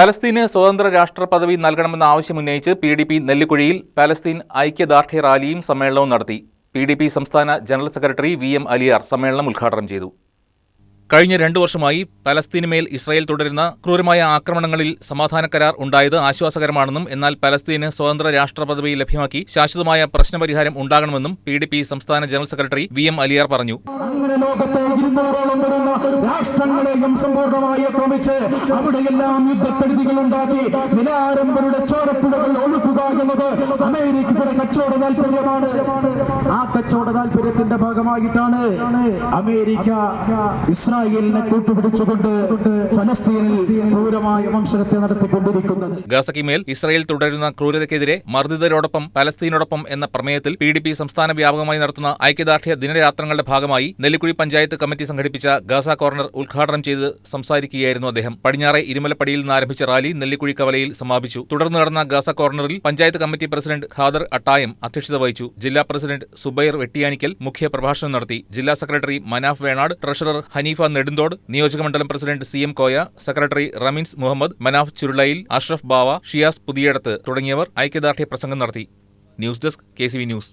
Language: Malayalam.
പലസ്തീന് സ്വതന്ത്ര രാഷ്ട്ര പദവി നൽകണമെന്ന ആവശ്യമുന്നയിച്ച് പി ഡി പി നെല്ലിക്കുഴിയിൽ പലസ്തീൻ ഐക്യദാർഢ്യ റാലിയും സമ്മേളനവും നടത്തി. പി ഡി പി സംസ്ഥാന general secretary V M Aliyar സമ്മേളനം ഉദ്ഘാടനം ചെയ്തു. കഴിഞ്ഞ രണ്ടു വർഷമായി പലസ്തീനുമേൽ ഇസ്രായേൽ തുടരുന്ന ക്രൂരമായ ആക്രമണങ്ങളിൽ സമാധാന കരാർ ഉണ്ടായത് ആശ്വാസകരമാണെന്നും എന്നാൽ പലസ്തീന് സ്വതന്ത്ര രാഷ്ട്ര പദവി ലഭ്യമാക്കി ശാശ്വതമായ പ്രശ്നപരിഹാരം ഉണ്ടാകണമെന്നും പി ഡി പി സംസ്ഥാന general secretary V M Aliyar പറഞ്ഞു. അങ്ങനെ ലോകത്തെ ഇരുന്നൂറോളം വരുന്ന രാഷ്ട്രങ്ങളെയും സമ്പൂർണമായി ആക്രമിച്ച് അവിടെയെല്ലാം യുദ്ധപ്പെടുതികൾ ഉണ്ടാക്കി നിലാരംഭരുടെ ചോരപ്പുഴകൾ ഒഴുക്കുക എന്നത് അമേരിക്കയുടെ കച്ചവട താല്പര്യമാണ് ആ കച്ചവട താല്പര്യത്തിന്റെ ഭാഗമായിട്ടാണ് അമേരിക്ക ഇസ്രായേലിനെ കൂട്ടുപിടിച്ചുകൊണ്ട് ഫലസ്തീനിൽ ക്രൂരമായ വംശഹത്യ നടത്തിക്കൊണ്ടിരിക്കുന്നത്. ഗാസയ്ക്ക് മേൽ ഇസ്രായേൽ തുടരുന്ന ക്രൂരതയ്ക്കെതിരെ മർദ്ദിതരോടൊപ്പം പലസ്തീനോടൊപ്പം എന്ന പ്രമേയത്തിൽ പി ഡി പി സംസ്ഥാന വ്യാപകമായി നടത്തുന്ന ഐക്യദാർഢ്യ ദിനരാത്രങ്ങളുടെ ഭാഗമായി നെല്ലിക്കുഴി പഞ്ചായത്ത് കമ്മിറ്റി സംഘടിപ്പിച്ച ഗാസ കോർണർ ഉദ്ഘാടനം ചെയ്ത് സംസാരിക്കുകയായിരുന്നു അദ്ദേഹം. പടിഞ്ഞാറെ ഇരുമലപ്പടിയിൽ നിന്ന് ആരംഭിച്ച റാലി നെല്ലിക്കുഴി കവലയിൽ സമാപിച്ചു. തുടർന്ന് നടന്ന ഗാസ കോർണറിൽ പഞ്ചായത്ത് കമ്മിറ്റി പ്രസിഡന്റ് ഖാദർ അട്ടായം അധ്യക്ഷത വഹിച്ചു. ജില്ലാ പ്രസിഡന്റ് സുബൈർ വെട്ടിയാനിക്കൽ മുഖ്യ പ്രഭാഷണം നടത്തി. ജില്ലാ സെക്രട്ടറി മനാഫ് വേണാട് ട്രഷറർ ഹനീഫ നെടുന്തോട് നിയോജകമണ്ഡലം president C M Koya secretary Rameens Muhammad Manaf Churulayil Ashraf Bava Shiyas Puthiyadath തുടങ്ങിയവർ ഐക്യദാർഢ്യ പ്രസംഗം നടത്തി. News desk K news.